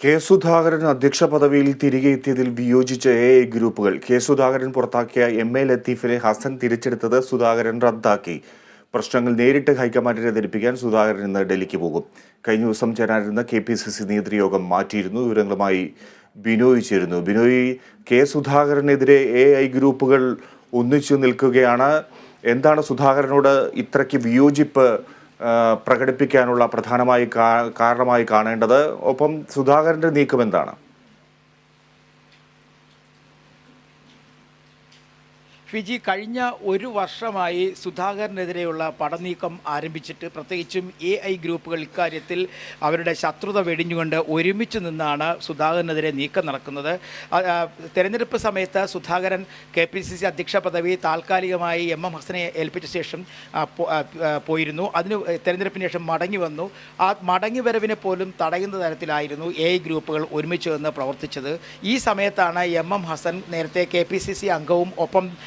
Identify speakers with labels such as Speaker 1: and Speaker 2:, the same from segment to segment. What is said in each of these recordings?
Speaker 1: K Sudhakaran അധ്യക്ഷ പദവിയിൽ തിരികെ എത്തിയതിൽ വിയോജിച്ച എ ഐ ഗ്രൂപ്പുകൾ. കെ സുധാകരൻ പുറത്താക്കിയ എം എ ലത്തീഫിനെ ഹസൻ തിരിച്ചെടുത്തത് സുധാകരൻ റദ്ദാക്കി. പ്രശ്നങ്ങൾ നേരിട്ട് ഹൈക്കമാൻഡിനെ ധരിപ്പിക്കാൻ സുധാകരൻ ഇന്ന് ഡൽഹിക്ക് പോകും. കഴിഞ്ഞ ദിവസം ചേരാനിരുന്ന കെ പി സി സി നേതൃയോഗം മാറ്റിയിരുന്നു. വിവരങ്ങളുമായി ബിനോയ് ചേരുന്നു. ബിനോയ് കെ സുധാകരനെതിരെ എ ഐ ഗ്രൂപ്പുകൾ ഒന്നിച്ചു നിൽക്കുകയാണ്. എന്താണ് സുധാകരനോട് ഇത്രയ്ക്ക് വിയോജിപ്പ് പ്രകടിപ്പിക്കാനുള്ള പ്രധാനമായി കാരണമായി കാണേണ്ടത് ഒപ്പം സുധാകരന്റെ നീക്കം എന്താണ്?
Speaker 2: ഫിജി കഴിഞ്ഞ ഒരു വർഷമായി സുധാകരനെതിരെയുള്ള പടനീക്കം ആരംഭിച്ചിട്ട് പ്രത്യേകിച്ചും എ ഐ ഗ്രൂപ്പുകൾ ഇക്കാര്യത്തിൽ അവരുടെ ശത്രുത വെടിഞ്ഞുകൊണ്ട് ഒരുമിച്ച് നിന്നാണ് സുധാകരനെതിരെ നീക്കം നടക്കുന്നത്. തെരഞ്ഞെടുപ്പ് സമയത്ത് Sudhakaran K P C C അധ്യക്ഷ പദവി താൽക്കാലികമായി എം എം ഹസനെ ഏൽപ്പിച്ച ശേഷം പോയിരുന്നു. അതിന് തെരഞ്ഞെടുപ്പിന് ശേഷം മടങ്ങി വന്നു. ആ മടങ്ങി വരവിനെ പോലും തടയുന്ന തരത്തിലായിരുന്നു എ ഐ ഗ്രൂപ്പുകൾ ഒരുമിച്ച് നിന്ന് പ്രവർത്തിച്ചത്. ഈ സമയത്താണ് എം എം ഹസൻ നേരത്തെ കെ പി സി സി അംഗവും ഒപ്പം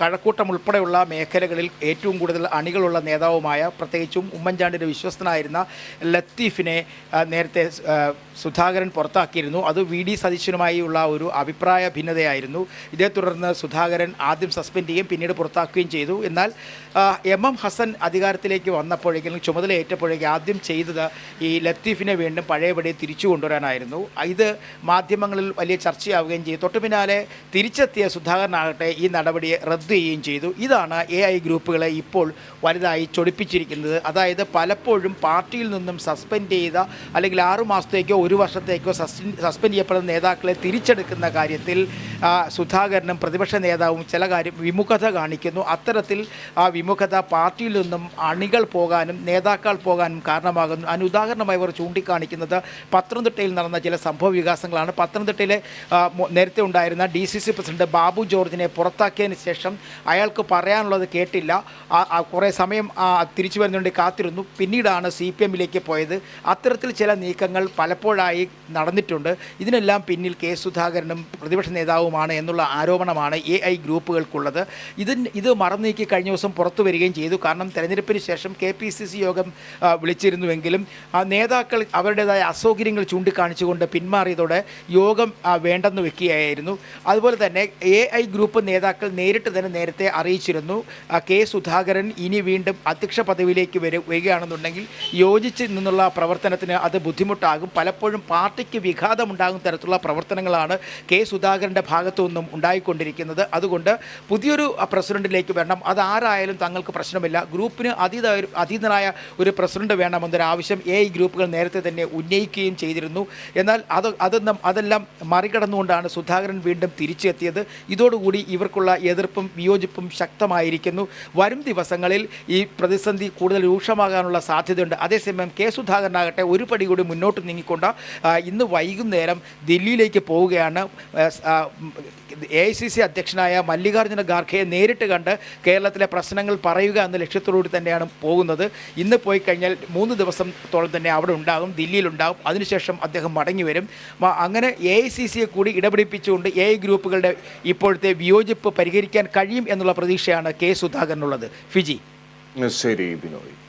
Speaker 2: കഴക്കൂട്ടം ഉൾപ്പെടെയുള്ള മേഖലകളിൽ ഏറ്റവും കൂടുതൽ അണികളുള്ള നേതാവുമായ പ്രത്യേകിച്ചും ഉമ്മൻചാണ്ടിന്റെ വിശ്വസ്തനായിരുന്ന ലത്തീഫിനെ നേരത്തെ സുധാകരൻ പുറത്താക്കിയിരുന്നു. അത് വി ഡി സതീശനുമായുള്ള ഒരു അഭിപ്രായ ഭിന്നതയായിരുന്നു. ഇതേ തുടർന്ന് സുധാകരൻ ആദ്യം സസ്പെൻഡ് ചെയ്യുകയും പിന്നീട് പുറത്താക്കുകയും ചെയ്തു. എന്നാൽ എം എം ഹസൻ അധികാരത്തിലേക്ക് വന്നപ്പോഴേക്കും ചുമതല ഏറ്റപ്പോഴേക്കും ആദ്യം ചെയ്തത് ഈ ലത്തീഫിനെ വീണ്ടും പഴയപടി തിരിച്ചു കൊണ്ടുവരാനായിരുന്നു. ഇത് മാധ്യമങ്ങളിൽ വലിയ ചർച്ചയാവുകയും ചെയ്തു. തൊട്ടു പിന്നാലെ തിരിച്ചെത്തിയ സുധാകരനാകട്ടെ ഈ നടപടിയെ റദ്ദ് ചെയ്യുകയും ചെയ്തു. ഇതാണ് എ ഐ ഗ്രൂപ്പുകളെ ഇപ്പോൾ വലുതായി ചൊടിപ്പിച്ചിരിക്കുന്നത്. അതായത് പലപ്പോഴും പാർട്ടിയിൽ നിന്നും സസ്പെൻഡ് ചെയ്ത അല്ലെങ്കിൽ ആറുമാസത്തേക്കോ ഒരു വർഷത്തേക്കോ സസ്പെൻഡ് ചെയ്യപ്പെടുന്ന നേതാക്കളെ തിരിച്ചെടുക്കുന്ന കാര്യത്തിൽ സുധാകരനും പ്രതിപക്ഷ നേതാവും ചില കാര്യം വിമുഖത കാണിക്കുന്നു. അത്തരത്തിൽ ആ വിമുഖത പാർട്ടിയിൽ നിന്നും അണികൾ പോകാനും നേതാക്കൾ പോകാനും കാരണമാകുന്നു. അതിന് ഉദാഹരണമായി അവർ ചൂണ്ടിക്കാണിക്കുന്നത് പത്തനംതിട്ടയിൽ നടന്ന ചില സംഭവ വികാസങ്ങളാണ്. പത്തനംതിട്ടയിലെ നേരത്തെ ഉണ്ടായിരുന്ന D C C president Babu ജോർജിനെ പുറത്താക്കിയതിന് ശേഷം അയാൾക്ക് പറയാനുള്ളത് കേട്ടില്ല. കുറേ സമയം തിരിച്ചു വരുന്നുണ്ട് കാത്തിരുന്നു. പിന്നീടാണ് സി പി എമ്മിലേക്ക് പോയത്. അത്തരത്തിൽ ചില നീക്കങ്ങൾ പലപ്പോഴായി നടന്നിട്ടുണ്ട്. ഇതിനെല്ലാം പിന്നിൽ കെ സുധാകരനും പ്രതിപക്ഷ നേതാവുമാണ് എന്നുള്ള ആരോപണമാണ് എ ഐ ഗ്രൂപ്പുകൾക്കുള്ളത്. ഇതിന് ഇത് മറന്നീക്കി കഴിഞ്ഞ ദിവസം പുറത്തു വരികയും ചെയ്തു. കാരണം തെരഞ്ഞെടുപ്പിന് ശേഷം കെ പി സി സി യോഗം വിളിച്ചിരുന്നുവെങ്കിലും നേതാക്കൾ അവരുടേതായ അസൗകര്യങ്ങൾ ചൂണ്ടിക്കാണിച്ചുകൊണ്ട് പിന്മാറിയതോടെ യോഗം വേണ്ടെന്ന് വെക്കുകയായിരുന്നു. അതുപോലെ തന്നെ എ ഐ ഗ്രൂപ്പ് നേതാക്കൾ നേരിട്ട് തന്നെ നേരത്തെ അറിയിച്ചിരുന്നു. കെ സുധാകരൻ ഇനി വീണ്ടും അധ്യക്ഷ പദവിയിലേക്ക് വരികയാണെന്നുണ്ടെങ്കിൽ യോജിച്ച് നിന്നുള്ള പ്രവർത്തനത്തിന് അത് ബുദ്ധിമുട്ടാകും. പലപ്പോഴും പാർട്ടിക്ക് വിഘാതമുണ്ടാകും തരത്തിലുള്ള പ്രവർത്തനങ്ങളാണ് കെ സുധാകരന്റെ ഭാഗത്തു നിന്നും ഉണ്ടായിക്കൊണ്ടിരിക്കുന്നത്. അതുകൊണ്ട് പുതിയൊരു പ്രസിഡന്റിലേക്ക് വരണം. അതാരായാലും തങ്ങൾക്ക് പ്രശ്നമില്ല. ഗ്രൂപ്പിന് അതീത അതീതനായ ഒരു പ്രസിഡന്റ് വേണമെന്നൊരാവശ്യം എ ഐ ഗ്രൂപ്പുകൾ നേരത്തെ തന്നെ ഉന്നയിക്കുകയും ചെയ്തിരുന്നു. എന്നാൽ അത് അതൊന്നും അതെല്ലാം മറികടന്നുകൊണ്ടാണ് സുധാകരൻ വീണ്ടും തിരിച്ചെത്തിയത്. ഇതോടുകൂടി ഇവർക്കുള്ള എതിർപ്പും വിയോജിപ്പും ശക്തമായിരിക്കുന്നു. വരും ദിവസങ്ങളിൽ ഈ പ്രതിസന്ധി കൂടുതൽ രൂക്ഷമാകാനുള്ള സാധ്യതയുണ്ട്. അതേസമയം കെ സുധാകരനാകട്ടെ ഒരു പടി കൂടി മുന്നോട്ട് നീങ്ങിക്കൊണ്ട് ഇന്ന് വൈകുന്നേരം ദില്ലിയിലേക്ക് പോവുകയാണ്. എ ഐ സി സി അധ്യക്ഷനായ മല്ലികാർജുന ഖാർഖയെ നേരിട്ട് കണ്ട് കേരളത്തിലെ പ്രശ്നങ്ങൾ പറയുക എന്ന ലക്ഷ്യത്തോടുകൂടി തന്നെയാണ് പോകുന്നത്. ഇന്ന് പോയി കഴിഞ്ഞാൽ മൂന്ന് ദിവസത്തോളം തന്നെ അവിടെ ഉണ്ടാകും ദില്ലിയിലുണ്ടാകും അതിനുശേഷം അദ്ദേഹം മടങ്ങി വരും. അങ്ങനെ എ ഐ സി സിയെ കൂടി ഇടപിടിപ്പിച്ചുകൊണ്ട് എ ഐ ഗ്രൂപ്പുകളുടെ ഇപ്പോഴത്തെ വിയോജിപ്പ് പരിഹരിക്കാൻ കഴിയും എന്നുള്ള പ്രതീക്ഷയാണ് കെ സുധാകരനുള്ളത്. ഫിജി.
Speaker 1: ശരി ബിനോയ്.